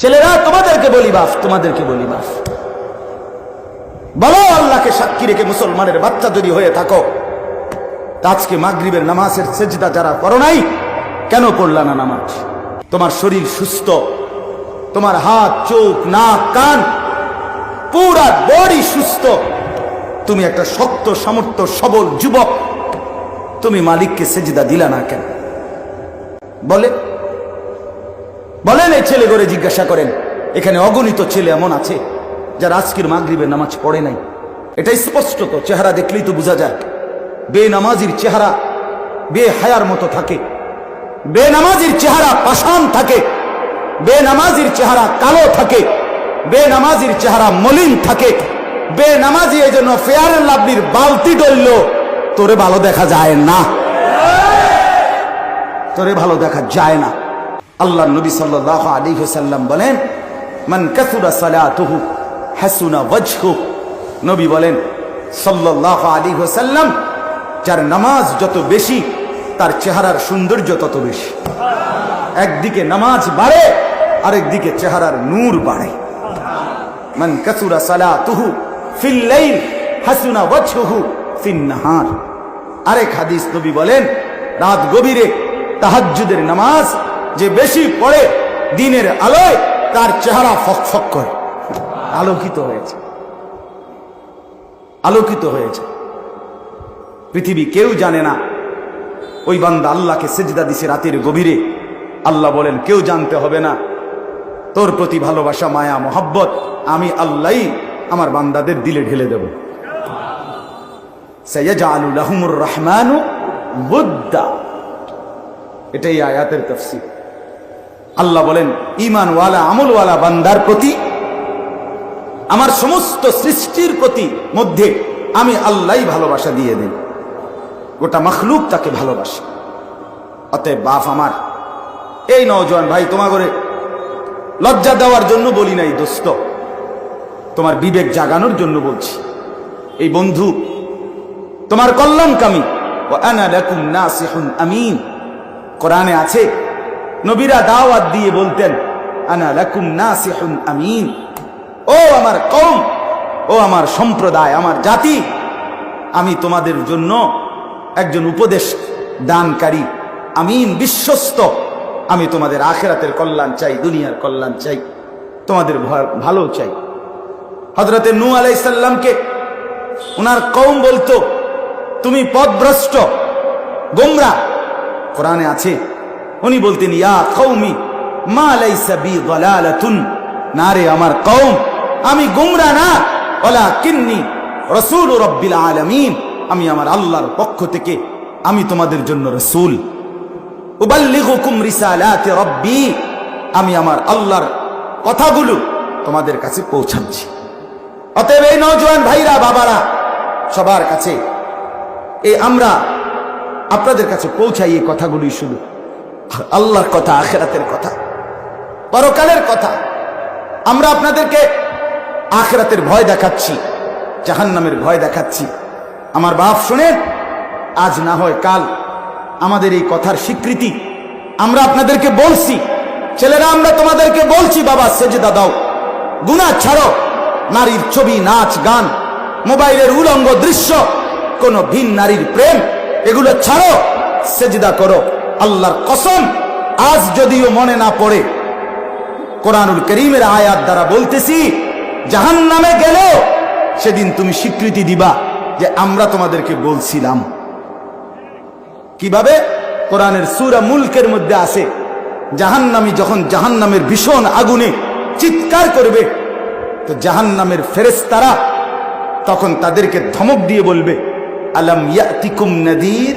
ছেলেরা, তোমাদেরকে বলি বাফ তোমাদেরকে বলি বাফ বলো আল্লাহকে সাক্ষী রেখে মুসলমানের বাচ্চা যদি হয়ে থাকো আজকে মাগরিবের নামাজের সেজদা যারা করো নাই, কেন পড়লা না নামাজ? তোমার শরীর সুস্থ, তোমার হাত, চোখ, নাক, কান, পুরা বডি সুস্থ। তুমি একটা শক্ত, সামর্থ্য, সবল যুবক। তুমি মালিককে সেজদা দিলা না কেন? বলে বলেন, এই ছেলে করে জিজ্ঞাসা করেন, এখানে অগণিত ছেলে এমন আছে যারা আজকের মাগরিবের নামাজ পড়ে নাই। এটা স্পষ্ট তো, চেহারা দেখলেই তো বোঝা যায়। বেনামাজির চেহারা বে হায়ার মতো থাকে। বেনামাজির চেহারা পাষাণ থাকে। বেনামাজির চেহারা কালো থাকে। বেনামাজির চেহারা মলিন থাকে। বেনামাজি এই জন্য ফেয়ার লাভলির বালতি ডলল, তোরে ভালো দেখা যায় না। তোরে ভালো দেখা যায় না। আল্লাহ নবী সাল্লাহ আলী সাল্লাম বলেন, মান কাসুরা সালাতুহু হাসুনা ওয়াজহু। নবী বলেন সাল্লাহ আলী সাল্লাম যার নামাজ যত বেশি, তার চেহারার সৌন্দর্য তত বেশি। একদিকে নামাজ বাড়ে, আরেকদিকে চেহারার নূর বাড়ে। মান কাসুরা সালাতুহু ফিল লাইল, হাসুনা ওয়াজহুহু ফিন নাহার। আরেক হাদিস নবী বলেন, রাত গভীরে তাহাজ্জুদের নামাজ যে বেশি পড়ে দিনের আলোয় তার চেহারা ফকফক করে। আলোকিত হয়েছে। আলোকিত হয়েছে। পৃথিবী কেউ জানে না। ওই বান্দা আল্লাহকে সেজদা দিছে রাতের গভীরে। আল্লাহ বলেন, কেউ জানতে হবে না। তোর প্রতি ভালোবাসা, মায়া, মোহাব্বত আমি আল্লাহই আমার বান্দাদের দিলে ঢেলে দেব। সৈয়দ লাহুমুর রহমানু এটাই আয়াতের তফসির। আল্লাহ বলেন ইমানওয়ালা আমলওয়ালা বান্দার প্রতি, আমার সমস্ত সৃষ্টির প্রতি মধ্যে আমি আল্লাহ ভালোবাসা দিয়ে দিই গোটা মখলুক তাকে ভালোবাসে। অতএব বাপ আমার, এই নজওয়ান ভাই তোমার করে লজ্জা দেওয়ার জন্য বলি নাই দোস্ত, তোমার বিবেক জাগানোর জন্য বলছি। এই বন্ধু, তোমার কল্যাণকামী ও নাসিহুন আমিন। কোরআনে আছে নবীরা দাওয়াত দিয়ে বলতেন, আনা লাকুম নাসিহুন আমিন। ও আমার কম ও আমার সম্প্রদায়, আমার জাতি, আমি তোমাদের জন্য একজন উপদেশ দানকারী, আমিন বিশ্বস্ত। আমি তোমাদের আখেরাতের কল্যাণ চাই, দুনিয়ার কল্যাণ চাই, তোমাদের ভালো চাই। হজরতে নু আলাইসাল্লামকে ওনার কৌম বলতো, তুমি পথভ্রষ্ট, গোমরা। কোরআনে আছে উনি বলতেন, ইয়া কৌমি মা লাইসা বি দালালাতুন? না রে আমার কৌম আমি গুমরা না। ওলা কিন্নি রসুল রব্বিল আলামিন, আমি আমার আল্লাহর পক্ষ থেকে, আমি তোমাদের জন্য রসুল। উবাল্লিগুকুম রিসালাতি রব্বি, আমি আমার আল্লাহর কথাগুলো তোমাদের কাছে পৌঁছাচ্ছি। অতএব এই নওজোয়ান ভাইরা, বাবারা, সবার কাছে, এই আমরা আপনাদের কাছে পৌঁছাই এই কথাগুলি শুধু। আল্লাহর কথা, আখেরাতের কথা, পরকালের কথা। আমরা আপনাদেরকে আখেরাতের ভয় দেখাচ্ছি, জাহান্নামের ভয় দেখাচ্ছি। আমার বাপ শুনেন, আজ না হয় কাল আমাদের এই কথার স্বীকৃতি আমরা আপনাদেরকে বলছি। ছেলেরা, আমরা তোমাদেরকে বলছি, বাবা, সেজদা দাও। গুনা ছাড়ো। নারীর ছবি, নাচ, গান, মোবাইলের উলঙ্গ দৃশ্য, কোন ভিন নারীর প্রেম, এগুলো ছাড়ো, সেজদা করো। আল্লাহর কসম, আজ যদিও মনে না পড়ে, কোরআনুল করিমের আয়াত দ্বারা বলতেছি জাহান নামে গেলেও সেদিন তুমি স্বীকৃতি দিবা যে আমরা তোমাদেরকে বলছিলাম। কীভাবে? কোরআনের সুরা মুলকের মধ্যে আছে, জাহান্নামী যখন জাহান্নামের ভীষণ আগুনে চিৎকার করবে, তো জাহান্নামের ফেরেস্তারা তখন তাদেরকে ধমক দিয়ে বলবে, আলম ইয়াতিকুম নদীর?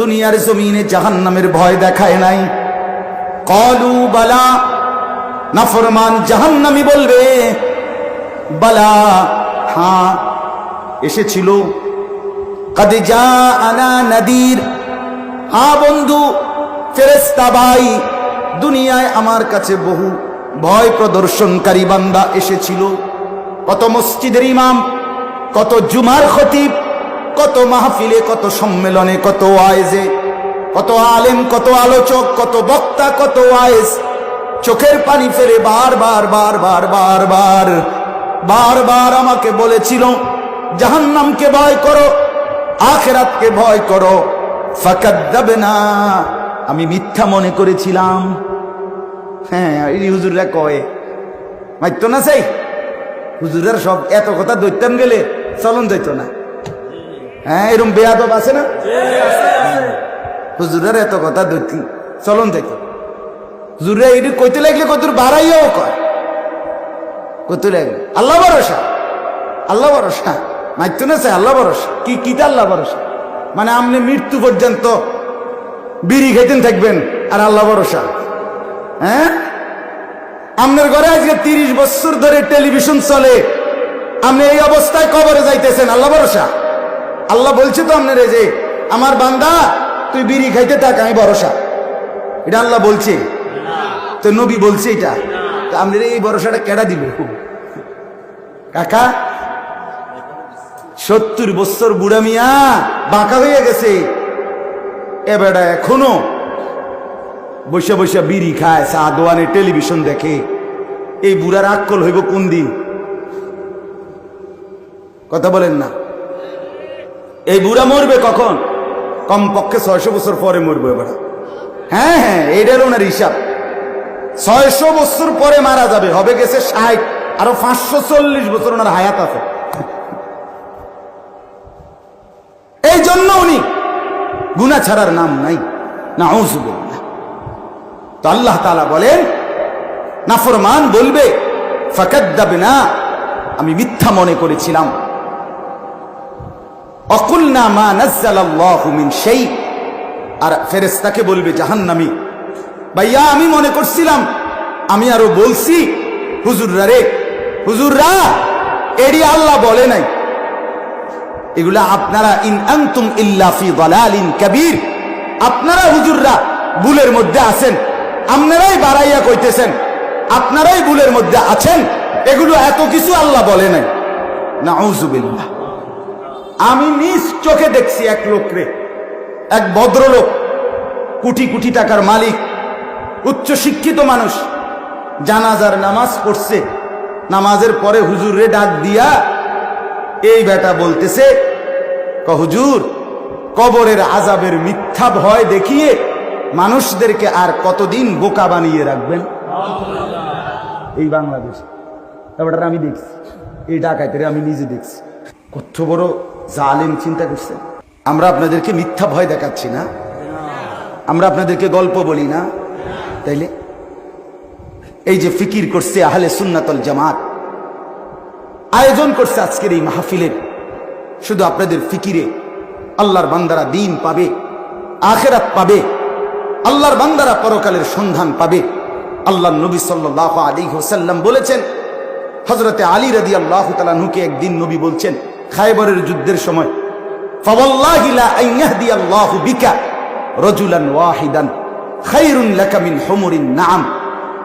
দুনিয়ার জমিনে জাহান্নামের ভয় দেখায় নাই। কলু বালা, নাফরমান জাহান্নামি বলবে, বালা হ্যাঁ এসেছিল। কাদে যা আনা নদীর হ্যাঁ বন্ধু ফেরেস্তা ভাই, দুনিয়ায় আমার কাছে বহু ভয় প্রদর্শনকারী বান্দা এসেছিল। কত মসজিদের ইমাম, কত জুমার খতিব কত মাহফিলে, কত সম্মেলনে, কত আয়েজে কত আলেম, কত আলোচক, কত বক্তা, কত আয়েস চোখের পানি ফেরে বারবার বারবার বারবার বারবার আমাকে বলেছিল, জাহান্নামকে ভয় করো, আখেরাতকে ভয় করো। ফাঁকাত দেবে না আমি মিথ্যা মনে করেছিলাম। হ্যাঁ এই হুজুররা কয়ে, মাইতো না সেই? হুজুরের সব এত কথা দৈত্যান গেলে চলন দৈত না। হ্যাঁ এরকম বেয়াদব আছে না? হুজুরের এত কথা দৈত্য চলন দৈত হুজুরে এটি কইতে লাগলে কত বাড়াইয়াও কয়? কইতে লাগলে। আল্লাহ ভরসা। আল্লাহ ভরসা। মাইত না সে আল্লাহ ভরসা। কি কিটা আল্লাহ ভরসা? মানে আপনি মৃত্যু পর্যন্ত বিড়ি খেতেন থাকবেন আর আল্লাহ ভরসা। হ্যাঁ? আপনার ঘরে আজকে তিরিশ বছর ধরে টেলিভিশন চলে। আপনি এই অবস্থায় কবরে যাইতেছেন, আল্লাহ ভরসা। আল্লাহ বলছে তো আপনার যে, আমার বান্দা, তুই বিড়ি খাইতে থাক, আমি ভরসা। এটা আল্লাহ বলছে। তো নবী বলছে এটা। তো আপনার এই ভরসাটা কেডা দিল? কাকা, সত্তর বছর বুড়া মিয়া বাঁকা হয়ে গেছে। এ বেটা এখনও বসে বসে বিড়ি খায়, চা দোয়ানে, টেলিভিশন দেখে। এই বুড়ার আক্কল হইব কোন দিন? কথা বলেন না। এই বুড়া মরবে কখন? কমপক্ষে ছয়শো বছর পরে মরবে এবার। হ্যাঁ হ্যাঁ এটার ওনার হিসাব। ছয়শো বছর পরে মারা যাবে, হবে গেছে ষাট, আরও পাঁচশো চল্লিশ বছর ওনার হায়াত আছে। এই জন্য উনি গুনা ছাড়ার নাম নাই। না ঔজুবুল্লাহ তো আল্লাহ তালা বলেন, নাফরমান বলবে ফাকাদ্দাবে না আমি মিথ্যা মনে করেছিলাম। আর ফেরেশতাকে বলবে, জাহান্নামী। ভাইয়া, আমি মনে করছিলাম, আমি আরও বলছি, হুজুররা রে, হুজুররা আল্লাহ বলে নাই। এগুলা আপনারা ইন আনতুম ইল্লা ফি দালালিন কাবীর। আপনারা হুজুররা ভুলের মধ্যে আছেন, আপনারাই বাড়াইয়া কইতেছেন, আপনারাই ভুলের মধ্যে আছেন, এগুলো এত কিছু আল্লাহ বলে নাই। নাউজুবিল্লাহ। আমি নিজ চোখে দেখছি এক লোকরে, এক ভদ্রলোক, কোটি কোটি টাকার মালিক, উচ্চ শিক্ষিত মানুষ, জানাজার নামাজ পড়ছে। নামাজের পরে হুজুরে ডাক দিয়া এই বেটা বলতেছে, ক হুজুর, কবরের আজাবের মিথ্যা ভয় দেখিয়ে মানুষদেরকে আর কতদিন বোকা বানিয়ে রাখবেন? এই বাংলাদেশ। ব্যাপারটা আমি দেখছি। এই ডাকাইতে আমি নিজে দেখছি। কত বড় জালেম চিন্তা করছেন আমরা আপনাদেরকে মিথ্যা ভয় দেখাচ্ছি না। আমরা আপনাদেরকে গল্প বলি না। তাইলে? এই যে ফিকির করছে আহলে সুন্নাতল জামাত, আয়োজন করছে আজকের এই মাহফিলের। শুধু আপনাদের ফিকিরে আল্লাহর বান্দারা দিন পাবে, আখেরাত পাবে, আল্লাহর বান্দারা পরকালের সন্ধান পাবে। আল্লাহ নবী সাল্লাহ আলী হোসাল্লাম বলেছেন হজরতে আলী রাদি আল্লাহ তালাহুকে একদিন নবী বলছেন খাইবরের যুদ্ধের সময়।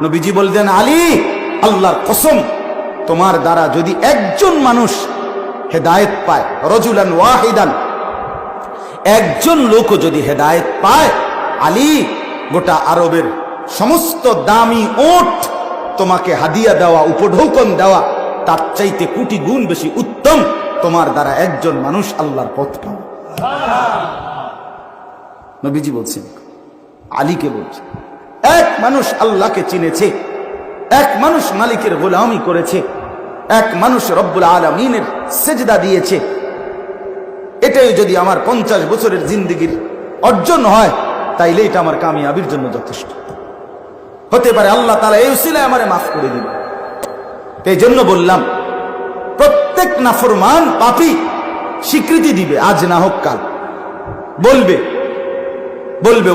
নবীজি বলতেন আলী, আল্লাহর কসম, তোমার দ্বারা যদি একজন মানুষ হেদায়েত পায়, রজুলান ওয়াহিদান, একজন লোক যদি হেদায়েত পায়, আলী, গোটা আরবের সমস্ত দামি ওট তোমাকে হাদিয়া দেওয়া, উপঢৌকন দেওয়া, তার চাইতে কোটি গুণ বেশি উত্তম। তোমার দ্বারা একজন মানুষ আল্লাহর পথ পাও নবীজি বলছেন, আলীকে বলছে এক মানুষ আল্লাহকে চিনেছে, এক মানুষ মালিকের গোলামি করেছে, এক মানুষ রব্বুল আলমিনের সেজদা দিয়েছে। এটাই যদি আমার পঞ্চাশ বছরের জিন্দগির অর্জন হয়, তাইলে এটা আমার কামিয়াবির জন্য যথেষ্ট। হতে পারে আল্লাহ তালা এই উসিলায় আমারে মাফ করে দিল এই জন্য বললাম প্রত্যেক নাফরমান পাপি স্বীকৃতি দিবে, আজ না হোক কাল। বলবে বলবে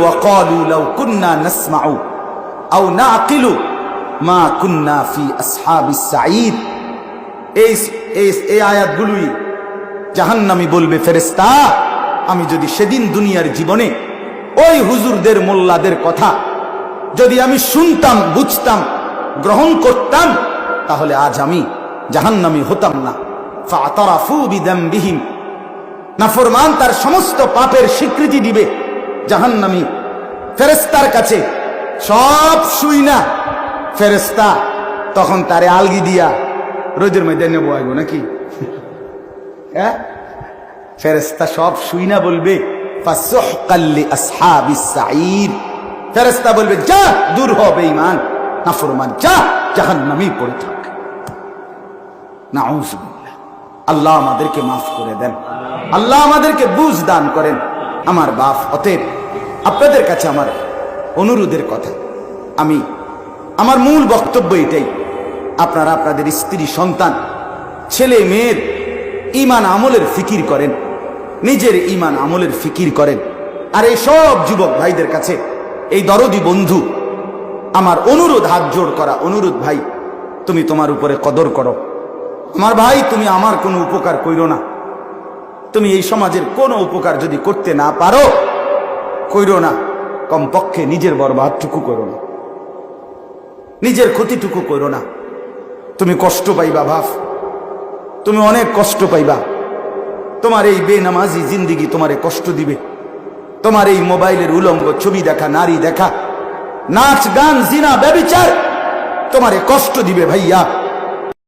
আমি যদি সেদিন দুনিয়ার জীবনে ওই হুজুরদের, মোল্লাদের কথা যদি আমি শুনতাম, বুঝতাম, গ্রহণ করতাম, তাহলে আজ আমি জাহান্নামি হতাম না। নাফরমান তার সমস্ত পাপের স্বীকৃতি দিবে। জাহান্নামি ফেরেস্তার কাছে সব শুই না। ফেরেস্তা তখন তারে আলগি দিয়া রোদের মধ্যে নেব আইব নাকি? হ্যাঁ? ফেরেস্তা সব শুই না বলবে ফেরেস্তা বলবে, যা, দূর হবে ইমান নাফরমান, যা, জাহান্নামি পড়ে থাক। নাউজুবিল্লাহ। আল্লাহ আমাদেরকে মাফ করে দেন। আল্লাহ আমাদেরকে বুঝ দান করেন। আমার বাপ, অতএব আপনাদের কাছে আমার অনুরোধের কথা। আমি, আমার মূল বক্তব্য এটাই। আপনারা আপনাদের স্ত্রী, সন্তান, ছেলে, মেয়ের ইমান আমলের ফিকির করেন। নিজের ইমান আমলের ফিকির করেন। আর এই সব যুবক ভাইদের কাছে এই দরদি বন্ধু, আমার অনুরোধ হাত জোড় করা অনুরোধ ভাই, তুমি তোমার উপরে কদর করো। আমার ভাই, তুমি আমার কোনো উপকার কইর না। তুমি এই সমাজের কোনো উপকার যদি করতে না পারো, কইরো না। কমপক্ষে নিজের বরবাদটুকু করো না। নিজের ক্ষতিটুকু করো না। তুমি কষ্ট পাইবা, ভাব। তুমি অনেক কষ্ট পাইবা। তোমার এই বেনামাজি জিন্দিগি তোমারে কষ্ট দিবে। তোমার এই মোবাইলের উলঙ্গ ছবি দেখা, নারী দেখা, নাচ, গান, জিনা, ব্যবিচার তোমারে কষ্ট দিবে ভাইয়া।